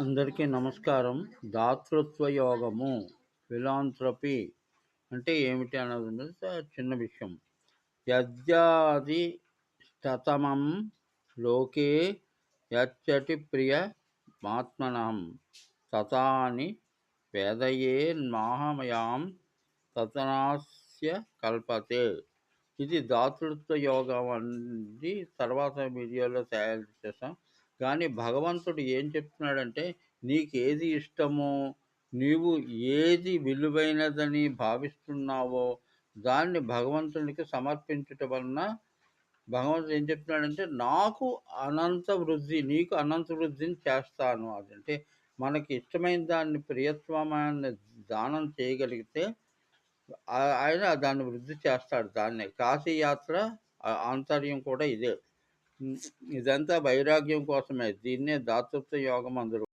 అందరికీ నమస్కారం. దాతృత్వ యోగము ఫిలాంథ్రపీ అంటే ఏమిటి అన్నది చిన్న విషయం. యద్యాది శతమం లోకే యచ్చటి ప్రియ మాత్మనం. తతాని వేదయే మాహమయాం తతనాస్య కల్పతే. ఇది దాతృత్వ యోగం అనేది తర్వాత వీడియోలో తయారు చేసాం కానీ భగవంతుడు ఏం చెప్తున్నాడంటే నీకు ఏది ఇష్టమో నీవు ఏది విలువైనదని భావిస్తున్నావో దాన్ని భగవంతునికి సమర్పించుట వలన భగవంతుడు ఏం చెప్తున్నాడంటే నాకు అనంత వృద్ధి నీకు అనంత వృద్ధిని చేస్తాను అదంటే మనకి ఇష్టమైన దాన్ని ప్రియత్వమాన్ని దానం చేయగలిగితే ఆయన దాన్ని వృద్ధి చేస్తాడు. దాన్ని కాశీ యాత్ర ఆంతర్యం కూడా ఇదే. ఇదంతా వైరాగ్యం కోసమే. దీన్నే దాతృత్వ యోగం అందరూ